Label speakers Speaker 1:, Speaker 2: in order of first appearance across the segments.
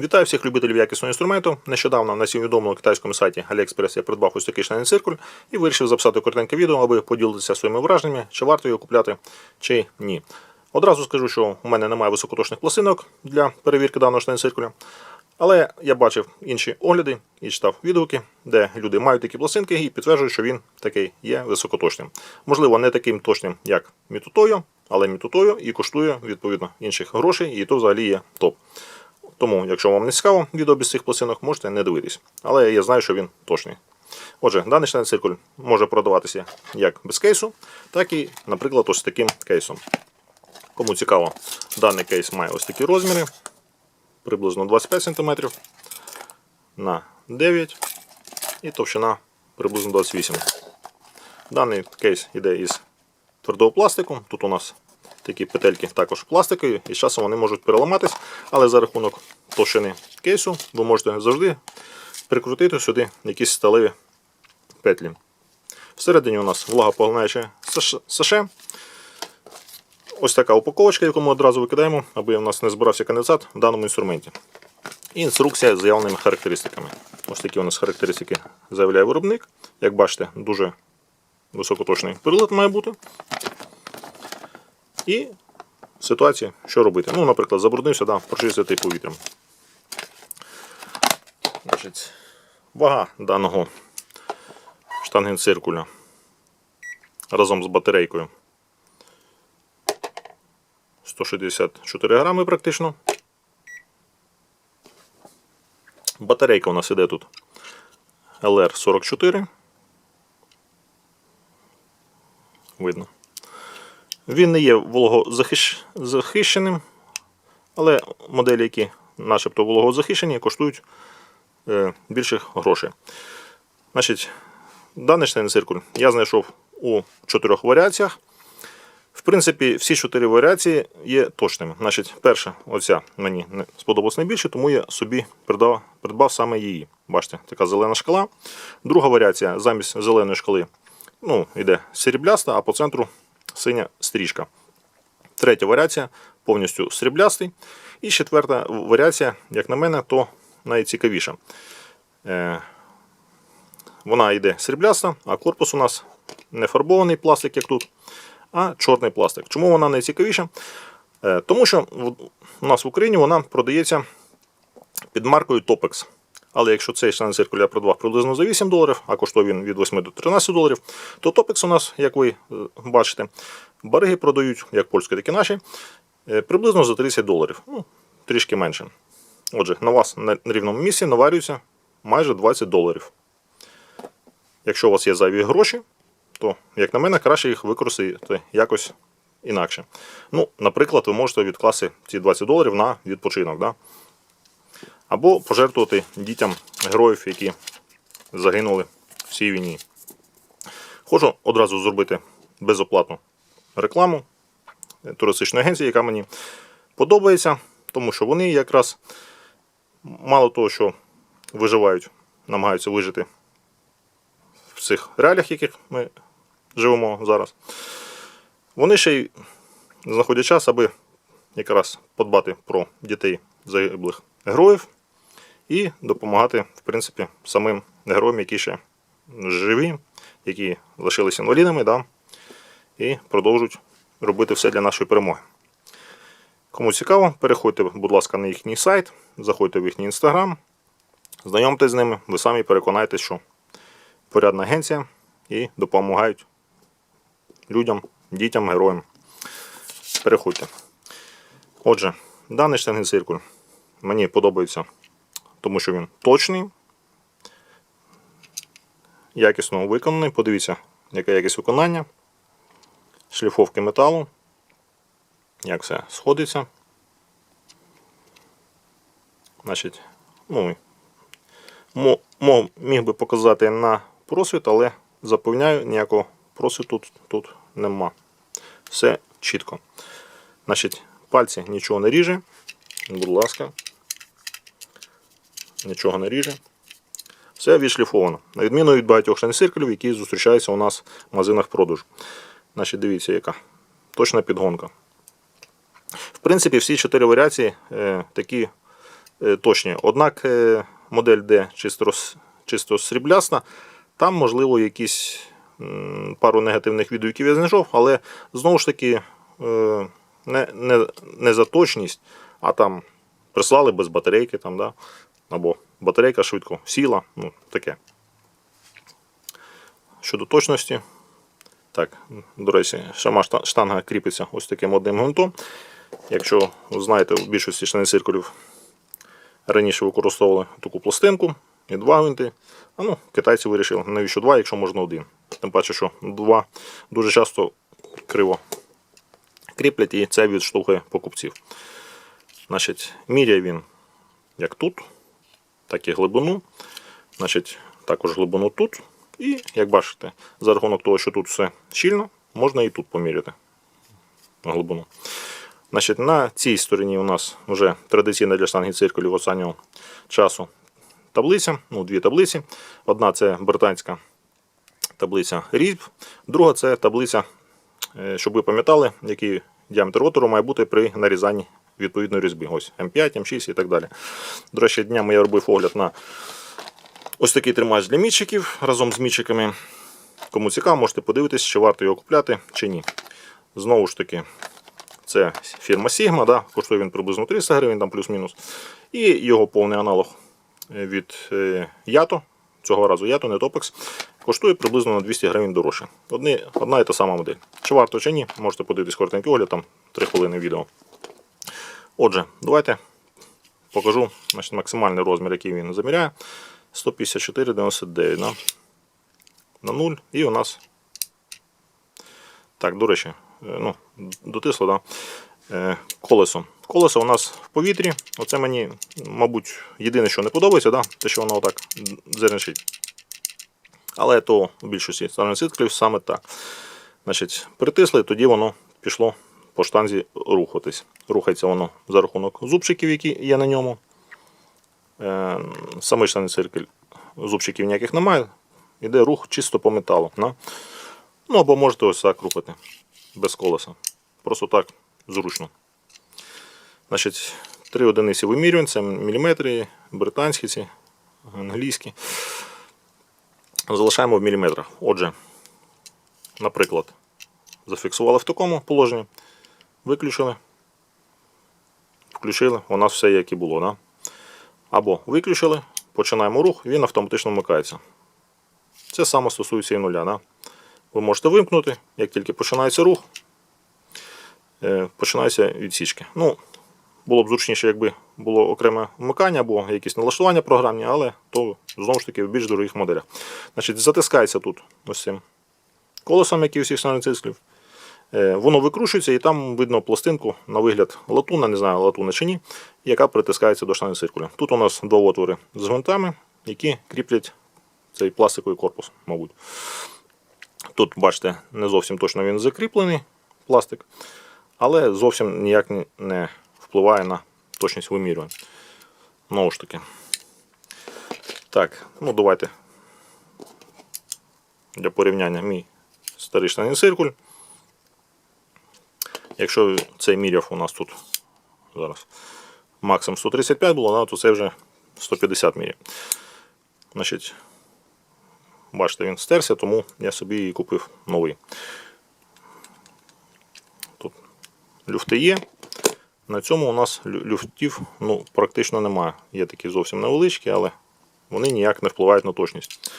Speaker 1: Вітаю всіх любителів якісного інструменту. Нещодавно на всім відомому китайському сайті AliExpress я придбав ось такий штанний циркуль і вирішив записати коротеньке відео, аби поділитися своїми враженнями, чи варто його купляти, чи ні. Одразу скажу, що у мене немає високоточних пластинок для перевірки даного штанного циркуля. Але я бачив інші огляди і читав відгуки, де люди мають такі пластинки і підтверджують, що він такий є високоточним. Можливо, не таким точним, як Мітутойо, але Мітутойо і коштує відповідно інших грошей, і то взагалі є топ. Тому, якщо вам не цікаво відео без цих пластинок, можете не дивитись. Але я знаю, що він точний. Отже, даний штанний циркуль може продаватися як без кейсу, так і, наприклад, ось таким кейсом. Кому цікаво, даний кейс має ось такі розміри, приблизно 25 см на 9 і товщина приблизно 28 Даний кейс йде із твердого пластику. Тут у нас такі петельки також пластикові, і з часом вони можуть переламатись, але за рахунок товщини кейсу ви можете завжди прикрутити сюди якісь сталеві петлі. Всередині у нас влагопоглинаюче саше. Ось така упаковочка, яку ми одразу викидаємо, аби у нас не збирався конденсат в даному інструменті. І інструкція з заявленими характеристиками. Ось такі у нас характеристики заявляє виробник. Як бачите, дуже високоточний прилад має бути. І ситуація, що робити. Ну, наприклад, забруднився, да, прочистити повітрям. Значить, Вага даного штангенциркуля разом з батарейкою 164 грами практично. Батарейка у нас іде тут LR44. Видно. Він не є вологозахищеним, але моделі, які начебто вологозахищені, коштують е, більших грошей. Значить, Даний штейн циркуль я знайшов у чотирьох варіаціях. В принципі, всі чотири варіації є точними. Значить, Перша, оця мені сподобалась найбільше, тому я собі придбав, придбав саме її. Бачите, така зелена шкала. Друга варіація замість зеленої шкали ну, йде срібляста, а по центру синя стрічка. Третя варіація повністю сріблястий. І четверта варіація, як на мене, то найцікавіша. Е, Вона йде срібляста, а корпус у нас не фарбований пластик, як тут, а чорний пластик. Чому вона найцікавіша? Е, Тому що у нас в Україні вона продається під маркою Topex. Але якщо цей член циркуль я придбав приблизно за 8 доларів, а коштує він від 8 до 13 доларів, то Topex у нас, як ви е, бачите, бариги продають, як польські, так і наші, е, приблизно за 30 доларів. Ну, трішки менше. Отже, на вас на рівному місці наварюється майже 20 доларів. Якщо у вас є зайві гроші, то, як на мене, краще їх використати якось інакше. Ну, Наприклад, ви можете відкласти ці 20 доларів на відпочинок. Да? Або пожертвувати дітям героїв, які загинули в цій війні. Хочу одразу зробити безоплатну рекламу туристичної агенції, яка мені подобається, тому що вони якраз мало того, що виживають, намагаються вижити в цих реаліях, в яких ми живемо зараз. Вони ще й знаходять час, аби якраз подбати про дітей загиблих героїв і допомагати, в принципі, самим героям, які ще живі, які лишилися інвалідами, да, і продовжують робити все для нашої перемоги. Кому цікаво, переходьте, будь ласка, на їхній сайт, заходьте в їхній інстаграм, знайомтесь з ними, ви самі переконаєтесь, що порядна агенція і допомагають людям, дітям, героям. Переходьте. Отже, даний штангенциркуль мені подобається, тому що він точний, якісно виконаний. Подивіться, яка якість виконання, шліфовки металу, як все сходиться. Значить, ну, міг би показати на просвіт, але запевняю, ніякого просвіту тут, тут нема. Все чітко. Значить, пальці нічого не ріже. Будь ласка. Нічого не ріже. Все відшліфовано. На відміну від багатьох штанциркелів, які зустрічаються у нас в магазинах продажу. Значить, дивіться, яка. Точна підгонка. В принципі, всі чотири варіації е, такі е, точні. Однак е, модель, де чисто, чисто сріблясна, там, можливо, якісь м, пару негативних відгуків я знайшов, але знову ж таки е, не, не, не за точність, а там прислали без батарейки, там, да? Або батарейка швидко сіла, ну таке. Щодо точності, так, до речі, сама штанга кріпиться ось таким одним гвинтом. Якщо знаєте, в більшості штани-циркулів раніше використовували таку пластинку і два гвинти. А ну, китайці вирішили, навіщо два, якщо можна один. Тим паче, що два дуже часто криво кріплять і це відштовхує покупців. Значить, міряє він як тут, так і глибину. Значить, також глибину тут. І, як бачите, за рахунок того, що тут все щільно, можна і тут поміряти глибину. Значить, на цій стороні у нас вже традиційна для штанги циркулів останнього часу таблиця, ну, дві таблиці. Одна це британська таблиця різьб, друга це таблиця, е, щоб ви пам'ятали, який діаметр отвору має бути при нарізанні відповідної різьби. Ось М5, М6 і так далі. До речі, днями я робив огляд на ось такий тримач для мітчиків разом з мітчиками. Кому цікаво, можете подивитись, чи варто його купляти, чи ні. Знову ж таки, це фірма Sigma, да? коштує він приблизно 300 гривень, там плюс-мінус. І його повний аналог е, від е, Yato, цього разу Yato, не Topex, коштує приблизно на 200 гривень дорожче. Одна і та сама модель. Чи варто, чи ні, можете подивитись коротенький огляд, там 3 хвилини відео. Отже, давайте покажу значить, максимальний розмір, який він заміряє. 154,99 да? на 0. І у нас. Так, до речі, е, ну, дотисло, да? Е, колесо. Колесо у нас в повітрі. Оце мені, мабуть, єдине, що не подобається, да? те, що воно отак зерничить. Але то в більшості циклів саме так. Значить, притисли, тоді воно пішло по штанзі рухатись. Рухається воно за рахунок зубчиків, які є на ньому. Е, Самий штанний циркель зубчиків ніяких немає. Іде рух чисто по металу. Ну або можете ось так рухати без колеса. Просто так зручно. Значить, три одиниці вимірювань, це міліметри, британські ці, англійські. Залишаємо в міліметрах. Отже, наприклад, зафіксували в такому положенні, виключили, включили, у нас все як і було. Да? Або виключили, починаємо рух, він автоматично вмикається. Це саме стосується і нуля. Да? Ви можете вимкнути, як тільки починається рух, е, починаються відсічки. Ну, було б зручніше, якби було окреме вмикання або якісь налаштування програмні, але то знову ж таки в більш дорогих моделях. Значить, затискається тут ось цим колесом, як і у всіх циклів. Е, Воно викручується і там видно пластинку на вигляд латуна, не знаю, латуна чи ні, яка притискається до штани циркуля. Тут у нас два отвори з гвинтами, які кріплять цей пластиковий корпус, мабуть. Тут, бачите, не зовсім точно він закріплений пластик, але зовсім ніяк не- впливає на точність вимірювань. Знову ж таки. Так, ну давайте для порівняння мій старий циркуль. Якщо цей міряв у нас тут зараз максимум 135 було, то це вже 150 міряв. Значить, бачите, він стерся, тому я собі і купив новий. Тут люфти є. На цьому у нас люфтів ну, практично немає. Є такі зовсім невеличкі, але вони ніяк не впливають на точність.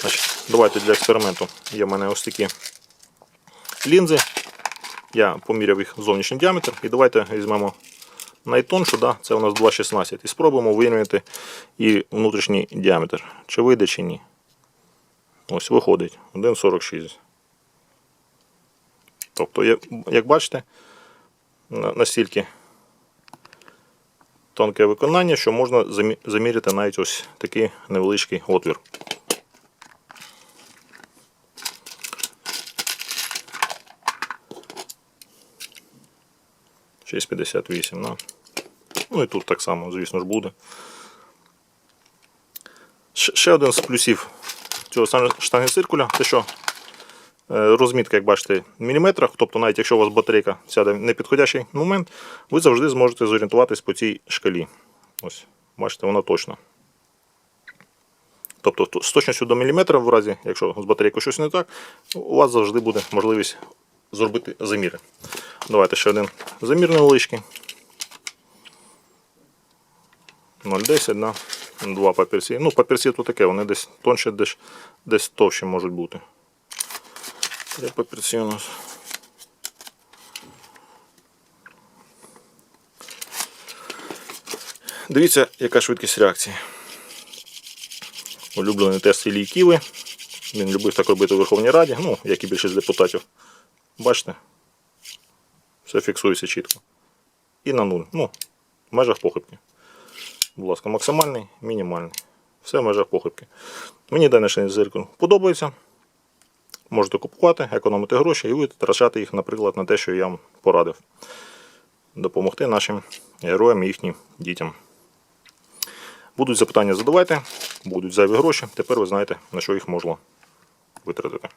Speaker 1: Значить, давайте для експерименту. Є в мене ось такі лінзи. Я поміряв їх зовнішній діаметр. І давайте візьмемо найтоншу, да? це у нас 2,16. І спробуємо виміряти і внутрішній діаметр. Чи вийде, чи ні. Ось виходить 1,46. Тобто, як бачите, настільки тонке виконання, що можна заміряти навіть ось такий невеличкий отвір. Шість п'ятдесят вісім, да. Ну і тут так само, звісно ж, буде. Ще один з плюсів цього штанги- штанги циркуля, це що е, розмітка, як бачите, в міліметрах. Тобто, навіть якщо у вас батарейка сяде в непідходящий момент, ви завжди зможете зорієнтуватись по цій шкалі. Ось Бачите, вона точна. Тобто з точністю до міліметра, в разі, якщо з батарейкою щось не так, у вас завжди буде можливість зробити заміри. Давайте ще один замір невеличкий. 0,10, да. Два папірці. Ну, папірці то таке, вони десь тонше, десь, десь товще можуть бути. Три папірці у нас. Дивіться, яка швидкість реакції. Улюблений тест Ілії Ківи. Він любив так робити у Верховній Раді, ну, як і більшість депутатів. Бачите? Все фіксується чітко. І на нуль. Ну, в межах похибки. Будь ласка, максимальний, мінімальний. Все в межах похибки. Мені даний зеркало подобається. Можете купувати, економити гроші і витрачати їх, наприклад, на те, що я вам порадив. Допомогти нашим героям і їхнім дітям. Будуть запитання задавайте, будуть зайві гроші. Тепер ви знаєте, на що їх можна витратити.